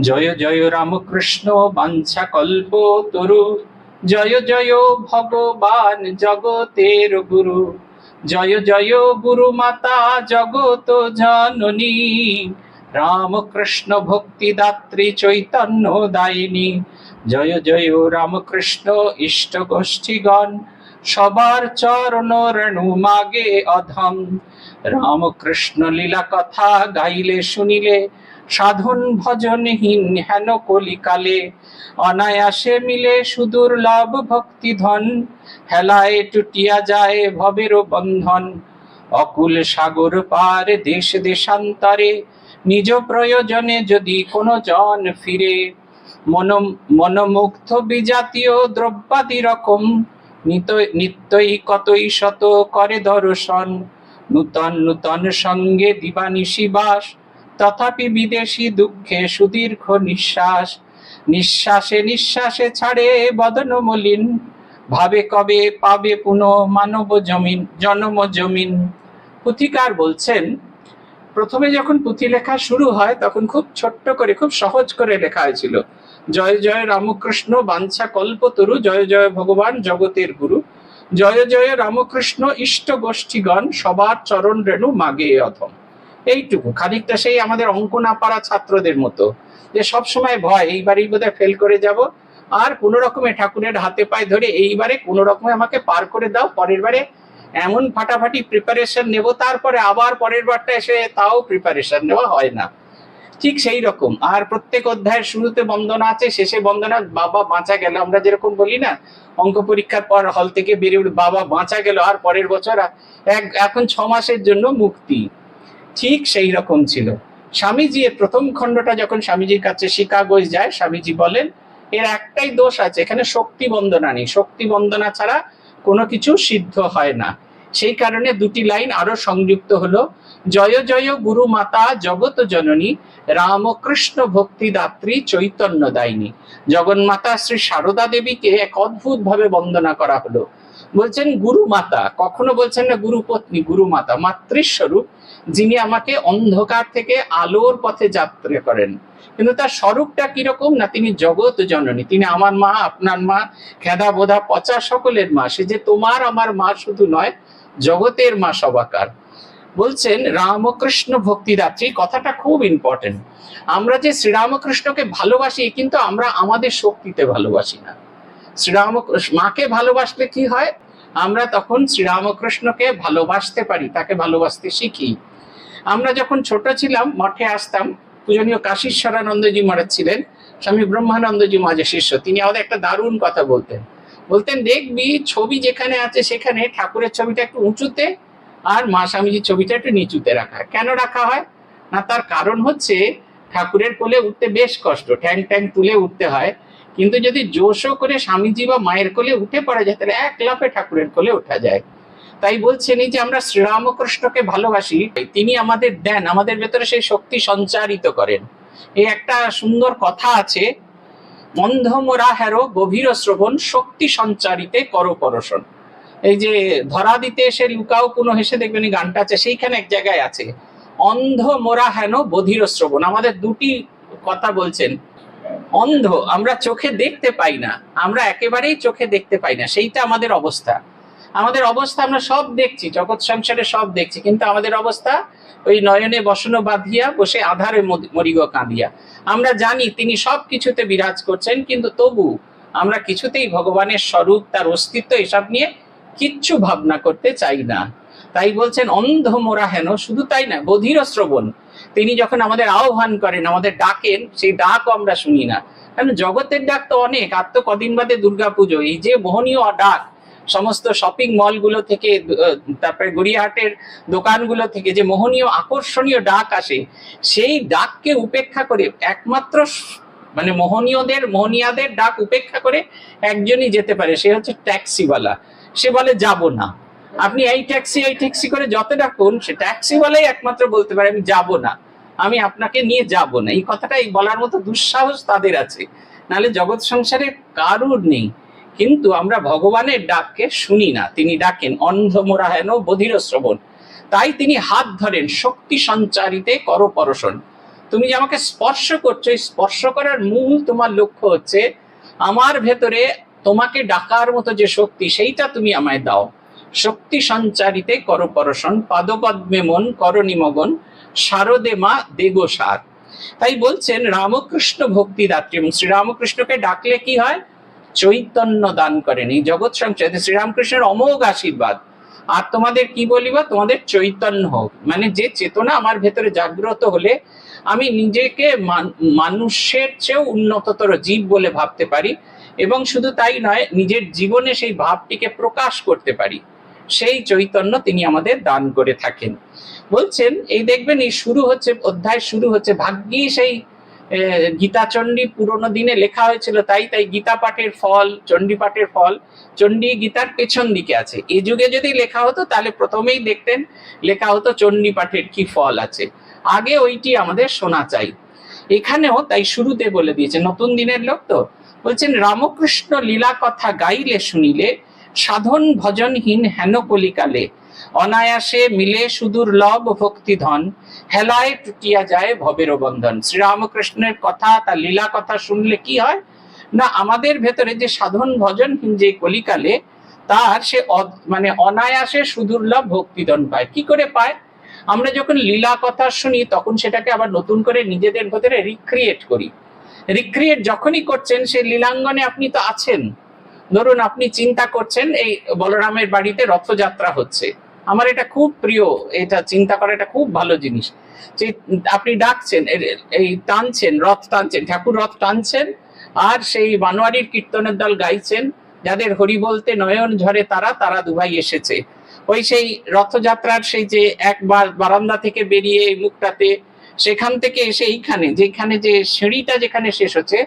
জয় জয় রামকৃষ্ণ বাঞ্ছা কল্প তরু। জয় জয় ভগবান জগতের গুরু। জয় জয় গুরু মাতা জগত জননী। রামকৃষ্ণ ভক্তি দাত্রী চৈতন্য দায়িনী। জয় জয় রামকৃষ্ণ ইষ্ট গোষ্ঠীগণ। সবার চরণ রেণু মাগে অধম। রামকৃষ্ণ লীলা কথা গাইলে শুনিলে সাধন ভজনহীন হেন কলিকালে। অনায়াসে মিলে সুদূর লাভ ভক্তি ধন, হেলায় টুটিয়া যায় ভবের বন্ধন। অকুল সাগর পার দেশ দেশান্তরে, নিজ প্রয়োজনে যদি কোনো জন ফিরে। মন, মনোমুগ্ধ বিজাতীয় দ্রব্যাদি রকম, নিত- নিত্যই কতই শত করে দর্শন। নূতন নূতন সঙ্গে দিবানিশি বাস তথাপি বিদেশি দুঃখে সুদীর্ঘ নিঃশ্বাস, নিঃশ্বাসে নিঃশ্বাসে ছাড়ে বদন মলিন ভাবে কবে পাবে পুনঃ মানব জমিন, জনম জমিন? পুথিকার বলছেন, প্রথমে যখন পুঁথি লেখা শুরু হয়, তখন খুব ছোট্ট করে, খুব সহজ করে লেখা হয়েছিল। জয় জয় রামকৃষ্ণ বাঞ্ছা কল্পতরু, জয় জয় ভগবান জগতের গুরু। জয় জয় রামকৃষ্ণ ইষ্ট গোষ্ঠীগণ, সবার চরণ রেণু মাগে অথম এইটুকু। খানিকটা সেই আমাদের অঙ্ক না পারা ছাত্রদের মতো যে সব সময় ভয় এইবারই বোধহয় ফেল করে যাব। আর কোনো রকমে ঠাকুরের হাতে পায়ে ধরে এইবারে কোনো রকমে আমাকে পার করে দাও, পরের বারে এমন ফাটাফাটি প্রিপারেশন নেব, তারপরে আবার পরের বারটা এসে তাও প্রিপারেশন নেওয়া হয় না। ঠিক সেই রকম। আর প্রত্যেক অধ্যায়ের শুরুতে বন্দনা আছে, শেষে বন্দনা, বাবা বাঁচা গেল। আমরা যেরকম বলি না, অঙ্ক পরীক্ষার পর হল থেকে বেরিয়ে বাবা বাঁচা গেল। আর পরের বছর এক, এখন ছ মাসের জন্য মুক্তি। ঠিক সেই রকম ছিল। স্বামীজি এর প্রথম খণ্ডটা যখন স্বামীজির কাছে শিকাগোয় যায়, স্বামীজি বলেন, এর একটাই দোষ আছে, এখানে শক্তি বন্দনা নেই। শক্তি বন্দনা ছাড়া কোনো কিছু সিদ্ধ হয় না। সেই কারণে দুটি লাইন আরও সংযুক্ত হলো, জয় জয় গুরু মাতা জগত জননী রামকৃষ্ণ ভক্তি দাত্রী চৈতন্য দায়িনী। জগন্মাতা শ্রী সারদা দেবীকে এক অদ্ভুত ভাবে বন্দনা করা হলো। বলছেন গুরু মাতা। কখনো বলছেন না গুরু পত্নী, গুরু মাতা। মাতৃস্বরূপ যিনি আমাকে অন্ধকার থেকে আলোর পথে যাত্রা করেন। কিন্তু তার স্বরূপটা কীরকম না তিনি জগৎ জননী। তিনি আমার মা, আপনার মা, খেদা বোধা পচা সকলের মা। সে যে তোমার, আমার মা শুধু নয়, জগতের মা সবাকার। বলছেন, রামকৃষ্ণ ভক্তিদাত্রী কথাটা খুব ইম্পর্টেন্ট আমরা যে শ্রীরামকৃষ্ণকে ভালোবাসি, কিন্তু আমরা আমাদের শক্তিতে ভালোবাসি না। শ্রীরাম মাকে ভালোবাসলে কি হয়? আমরা তখন শ্রীরামকৃষ্ণকে ভালোবাসতে পারি, তাকে ভালোবাসতে শিখি। আমরা যখন ছোট ছিলাম, মঠে আসতাম, পূজনীয় কাশীশ্বরানন্দজি মহারাজ ছিলেন, স্বামী ব্রহ্মানন্দজি মহাজের শিষ্য। তিনি আমাদের একটা দারুণ কথা বলতেন। বলতেন, দেখবি, ছবি যেখানে আছে সেখানে ঠাকুরের ছবিটা একটু উঁচুতে আর মা স্বামীজির ছবিটা একটু নিচুতে রাখা। কেন রাখা হয়? না, তার কারণ হচ্ছে ঠাকুরের কোলে উঠতে বেশ কষ্ট। ঠ্যাং ট্যাং তুলে উঠতে হয়। কিন্তু যদি জোশো করে স্বামীজি বা মায়ের কোলে উঠে পড়া যায়, তাহলে এক লাফে ঠাকুরের কোলে ওঠা যায়। তাই বলছেন যে আমরা শ্রীরামকৃষ্ণকে ভালোবাসি, তিনি আমাদের দেন, আমাদের ভেতরে সেই শক্তি সঞ্চারিত করেন। এই একটা সুন্দর কথা আছে অন্ধমোরা হেরো গভীর শ্রবণ, শক্তি সঞ্চারিতে কর পরশন। এই যে ধরা দিতে এসে লুকাও কোনো হেসে দেখবেন গানটা আছে, সেইখানে এক জায়গায় আছে। অন্ধ মোরা হেন বধির শ্রবণ, আমাদের দুটি কথা বলছেন। অন্ধ, আমরা চোখে দেখতে পাই না। আমরা একেবারেই চোখে দেখতে পাই না। সেইটা আমাদের অবস্থা। আমাদের অবস্থা আমরা সব দেখছি, জগৎ সংসারে সব দেখছি, কিন্তু আমাদের অবস্থা ওই নয়নে বসন বাঁধিয়া বসে আধারে মরিগ কাঁদিয়া। আমরা জানি তিনি সব কিছুতে বিরাজ করছেন, কিন্তু তবু আমরা কিছুতেই ভগবানের স্বরূপ, তার অস্তিত্ব এসব নিয়ে কিচ্ছু ভাবনা করতে চাই না। তাই বলছেন, অন্ধ মোরা হেন, শুধু তাই না, বধির শ্রবণ। তিনি যখন আমাদের আহ্বান করেন, আমাদের ডাকেন, সেই ডাকও আমরা শুনি না। কারণ জগতের ডাক তো অনেক, আর তো কদিন বাদে দুর্গাপুজো। এই যে মোহনীয় ডাক, সমস্ত শপিং মলগুলো থেকে তারপরে গড়িয়াহাটের দোকানগুলো থেকে যে মোহনীয়, আকর্ষণীয় ডাক আসে, সেই ডাককে উপেক্ষা করে একমাত্র মানে মোহনীয়দের, মোহনীয়াদের ডাক উপেক্ষা করে একজনই যেতে পারে, সে হচ্ছে ট্যাক্সিওয়ালা। সে বলে, যাব না। আপনি এই ট্যাক্সি এই ট্যাক্সি করে যত ডাকুন, সে ট্যাক্সিওয়ালাই একমাত্র বলতে পারে, আমি যাব না। আমি আপনাকে নিয়ে যাব না। এই কথাটা এই বলার মতো দুঃসাহস তাদের আছে। নালে জগৎ সংসারে কারুর নেই। কিন্তু আমরা ভগবানের ডাককে শুনি না। তিনি ডাকেন অন্ধমোরা হেন বধির শ্রবণ। তাই তিনি হাত ধরেন, শক্তি সঞ্চারিতে কর পরশন। তুমি যে আমাকে স্পর্শ করছ, এই স্পর্শ করার মূল তোমার লক্ষ্য হচ্ছে, আমার ভেতরে তোমাকে ডাকার মতো যে শক্তি, সেইটা তুমি আমায় দাও। শক্তি সঞ্চারিতে কর পরশন, পাদপদ্মে মন করণিমগন শারদে মা দেগো সার তাই বলছেন রামকৃষ্ণ ভক্তিদাত্রী এবং শ্রীরামকৃষ্ণকে ডাকলে কি হয়? চৈতন্য দান করেন। এই জগৎ সংসারে শ্রীরামকৃষ্ণের অমোঘ আশীর্বাদ, আর তোমাদের কি বলিবা? তোমাদের চৈতন্য হোক। মানে যে চেতনা আমার ভেতরে জাগ্রত হলে আমি নিজেকে মানুষের চেয়েও উন্নততর জীব বলে ভাবতে পারি এবং শুধু তাই নয়, নিজের জীবনে সেই ভাবটিকে প্রকাশ করতে পারি। সেই চৈতন্য তিনি আমাদের দান করে থাকেন। বলছেন, এই দেখবেন এই শুরু হচ্ছে, অধ্যায় শুরু হচ্ছে। ভাগ্যি সেই গীতাচণ্ডী পুরোনো দিনে লেখা হয়েছিল, তাই তাই গীতা পাঠের ফল, চণ্ডী পাঠের ফল, চণ্ডী গীতার পেছন দিকে আছে। এই যুগে যদি লেখা হতো, তাহলে প্রথমেই দেখতেন, লেখা হতো চণ্ডী পাঠের কি ফল আছে। আগে ওইটি আমাদের শোনা চাই। এখানেও তাই শুরুতে বলে দিয়েছে, নতুন দিনের লোক তো। বলছেন, রামকৃষ্ণ লীলা কথা গাইলে শুনিলে, সাধন ভজনহীন হেন কলিকালে অনায়াসে মিলে সুদূর লব ভক্তি ধন, হেলায় টুটিয়া যায় ভবের বন্ধন। শ্রীরামকৃষ্ণের কথা, তার লীলা কথা শুনলে কি হয়? না, আমাদের ভেতরে যে সাধন ভজনহীন যে কলিকালে, তার সে মানে অনায়াসে সুদুর্লভ ভক্তিধন পায়। কি করে পায়? আমরা যখন লীলা কথা শুনি, তখন সেটাকে আবার নতুন করে নিজেদের ভেতরে রিক্রিয়েট করি। রিক্রিয়েট যখনই করছেন সেই লীলাঙ্গনে আপনি তো আছেন। ধরুন, আপনি চিন্তা করছেন, এই বলরামের বাড়িতে রথযাত্রা হচ্ছে। আমার এটা খুব প্রিয়, এটা চিন্তা করা এটা খুব ভালো জিনিস। যে আপনি ডাকছেন এই টানছেন, রথ টানছেন, ঠাকুর রথ টানছেন, আর সেই বানোয়ারির কীর্তনের দল গাইছেন, যাদের হরি বলতে নয়ন ঝরে তারা তারা দুভাই এসেছে। ওই সেই রথযাত্রার সেই যে একবার বারান্দা থেকে বেরিয়ে এই মুখটাতে, সেখান থেকে এসে এইখানে, যেখানে যে সিঁড়িটা যেখানে শেষ হচ্ছে,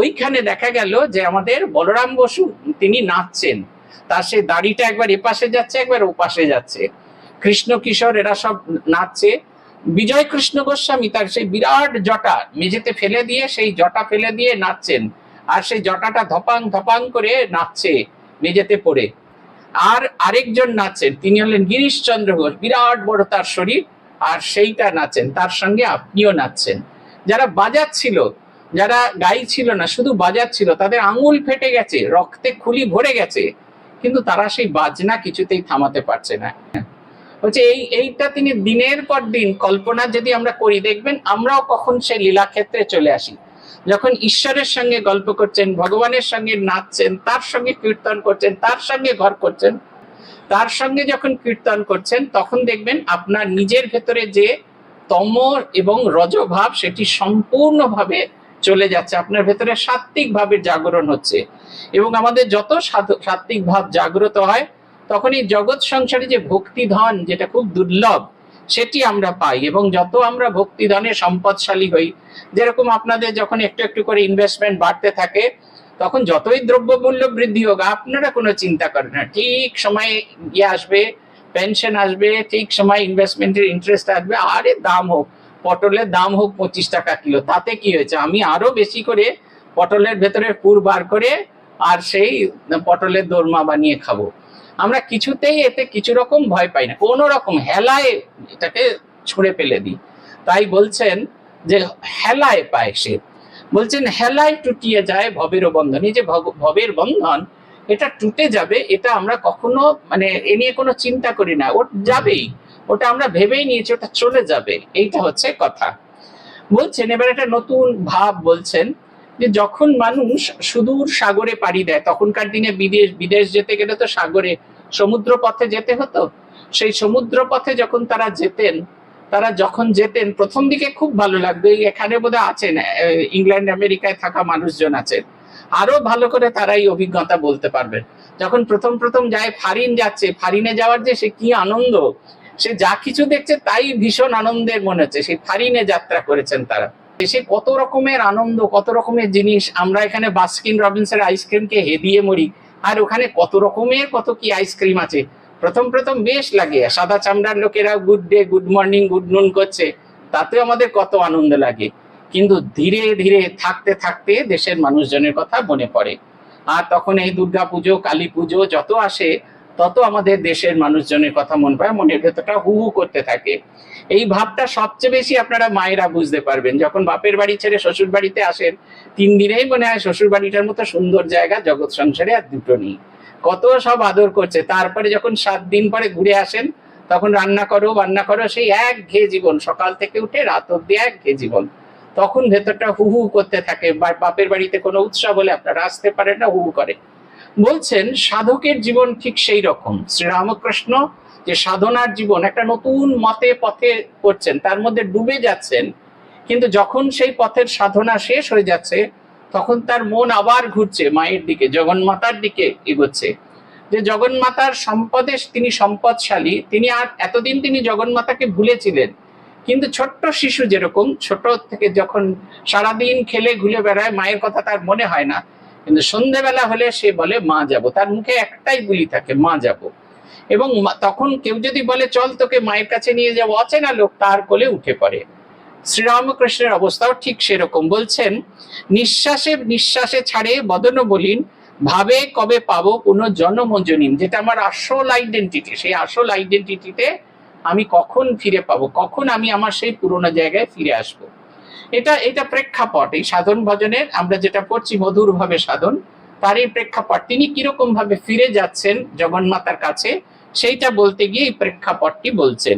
ওইখানে দেখা গেল যে আমাদের বলরাম বসু, তিনি নাচছেন। তার সেই দাড়িটা একবার এপাশে যাচ্ছে, একবার ওপাশে যাচ্ছে। কৃষ্ণ কিশোর এরা সব নাচছে বিজয় কৃষ্ণ গোস্বামী তার সেই বিরাট জটা মেঝেতে ফেলে দিয়ে, সেই জটা ফেলে দিয়ে নাচছেন। আর সেই জটাটা ধপাং ধপাং করে নাচছে মেঝেতে পড়ে। আর আরেকজন নাচেন তিনি হলেন গিরিশচন্দ্র ঘোষ, বিরাট বড় তার শরীর। আর সেইটা নাচেন তার সঙ্গে আপনিও নাচছেন। যারা বাজাচ্ছিল, যারা গাই ছিল না, শুধু বাজাচ্ছিল, তাদের আঙুল ফেটে গেছে, রক্তে খুলি ভরে গেছে। কিন্তু তারা সেই বাজনা কিছুতেই থামাতে পারছে না। হচ্ছে এই, এইটা তিনি দিনের পর দিন কল্পনা যদি আমরা করি, দেখবেন আমরাও কখন সেই লীলা ক্ষেত্রে চলে আসি। যখন ঈশ্বরের সঙ্গে গল্প করছেন, ভগবানের সঙ্গে নাচছেন, তার সঙ্গে কীর্তন করছেন, তার সঙ্গে ঘর করছেন, তার সঙ্গে যখন কীর্তন করছেন, তখন দেখবেন আপনার নিজের ভেতরে যে তম এবং রজভাব, সেটি সম্পূর্ণভাবে চলে যাচ্ছে। আপনার ভেতরে সাত্বিক ভাবের জাগরণ হচ্ছে। এবং আমাদের যত সাত্বিক ভাব জাগ্রত হয় তখন এই জগৎ সংসারে যে ভক্তি ধন যেটা খুব দুর্লভ, সেটি আমরা পাই। এবং যত আমরা ভক্তি ধনে সম্পদশালী হই, যেরকম আপনাদের যখন একটু একটু করে ইনভেস্টমেন্ট বাড়তে থাকে, তখন যতই দ্রব্যমূল্য বৃদ্ধি হোক, আপনারা কোনো চিন্তা করেন না। ঠিক সময়ে ইয়ে আসবে পেনশন আসবে, ঠিক সময় ইনভেস্টমেন্টের ইন্টারেস্ট আসবে, আরে দাম হোক। পটলের দাম হোক পঁচিশ টাকা কিলো। তাতে কি হয়েছে? আমি আরও বেশি করে পটলের ভেতরে পুর বার করে আর সেই পটলের দোরমা বানিয়ে খাব। আমরা কিছুতেই এতে কিছু রকম ভয় পাই না। কোনো রকম হেলায় এটাকে ছুঁড়ে ফেলে দিই। তাই বলছেন যে হেলায় পায় সে। বলছেন, হেলায় টুটিয়ে যায় ভবের বন্ধন। এই যে ভবের বন্ধন, এটা টুটে যাবে, এটা আমরা কখনো মানে এ নিয়ে কোনো চিন্তা করি না। ও যাবেই। ওটা আমরা ভেবেই নিয়েছি, ওটা চলে যাবে। এইটা হচ্ছে কথা। বলছেন, এবার একটা নতুন ভাব বলছেন যে যখন মানুষ সুদূর সাগরে পাড়ি দেয়, তখনকার দিনে বিদেশ বিদেশ যেতে গেলে তো সাগরে সমুদ্র পথে যেতে হতো। সেই সমুদ্র পথে যখন তারা যেতেন, তারা যখন যেতেন, প্রথম দিকে খুব ভালো লাগতো। এখানে বোধহয় আছেন ইংল্যান্ড, আমেরিকায় থাকা মানুষজন আছেন। আরও ভালো করে তারা এই অভিজ্ঞতা বলতে পারবেন। যখন প্রথম প্রথম যায়, ফারিন যাচ্ছে, ফারিনে যাওয়ার যে সে কি আনন্দ সে যা কিছু দেখছে তাই ভীষণ আনন্দের মনে হচ্ছে। সেই ফারিনে যাত্রা করেছেন তারা। দেশে কত রকমের আনন্দ, কত রকমের জিনিস। আমরা এখানে বাস্কিন রবিন্সের আইসক্রিমকে হেদিয়ে মরি। আর ওখানে কত রকমের, কত কি আইসক্রিম আছে। প্রথম প্রথম বেশ লাগে। সাদা চামড়ার লোকেরা good day good morning good noon করছে। তাতেও আমাদের কত আনন্দ লাগে। কিন্তু ধীরে ধীরে থাকতে থাকতে দেশের মানুষজনের কথা মনে পড়ে। আর তখন এই দুর্গা পুজো কালী পুজো যত আসে তত আমাদের দেশের মানুষজনের কথা মনে পায় মনের ভেতরটা হু হু করতে থাকে। এই ভাবটা সবচেয়ে বেশি আপনারা মায়েরা বুঝতে পারবেন। যখন বাপের বাড়ি ছেড়ে শ্বশুর বাড়িতে আসেন, তিন দিনেই মনে হয় শ্বশুর বাড়িটার মতো সুন্দর জায়গা, জগৎ সংসারে আর দুটো নেই। কত সব আদর করছে। তারপরে যখন সাত দিন পরে ঘুরে আসেন, তখন রান্না করো, বান্না করো, সেই এক ঘে জীবন। সকাল থেকে উঠে রাত অব্দি এক ঘে জীবন। তখন ভেতরটা হু হু করতে থাকে। বাপের বাড়িতে কোনো উৎসব হলে আপনারা আসতে পারেন না হু করে। বলছেন সাধকের জীবন ঠিক সেই রকম। শ্রীরামকৃষ্ণ যে সাধনার জীবন একটা নতুন মতে পথে করছেন তার মধ্যে ডুবে যাচ্ছেন কিন্তু যখন সেই পথের সাধনা শেষ হয়ে যাচ্ছে তখন তার মন আবার ঘুরছে মায়ের দিকে জগন্মাতার দিকে এগোচ্ছে। যে জগন্মাতার সম্পদে তিনি সম্পদশালী তিনি আর এতদিন তিনি জগন্মাতাকে ভুলেছিলেন কিন্তু ছোট্ট শিশু যেরকম ছোট থেকে যখন সারাদিন খেলে ঘুরে বেড়ায় মায়ের কথা তার মনে হয় না। কিন্তু সন্ধেবেলা হলে সে বলে, মা যাব। তার মুখে একটাই বুলি থাকে, মা যাব। এবং তখন কেউ যদি বলে, চল তোকে মায়ের কাছে নিয়ে যাব। অচেনা লোক তার কোলে উঠে পড়ে। শ্রীরামকৃষ্ণের অবস্থাও ঠিক সেরকম। বলছেন, নিঃশ্বাসে নিঃশ্বাসে ছাড়ে বদন বলিন ভাবে কবে পাবো পুনর্জন্মজনীন যেটা আমার আসল আইডেন্টিটি সেই আসল আইডেন্টিটিতে আমি কখন ফিরে পাবো? কখন আমি আমার সেই পুরোনো জায়গায় ফিরে আসব? এটা এটা প্রেক্ষাপট, এই সাধন ভজনের, আমরা যেটা করছি মধুর ভাবে সাধন তারই প্রেক্ষাপট, তিনি কীরকম ভাবে ফিরে যাচ্ছেন জগন্মাতার কাছে, সেইটা বলতে গিয়ে এই প্রেক্ষাপটটি বলছেন।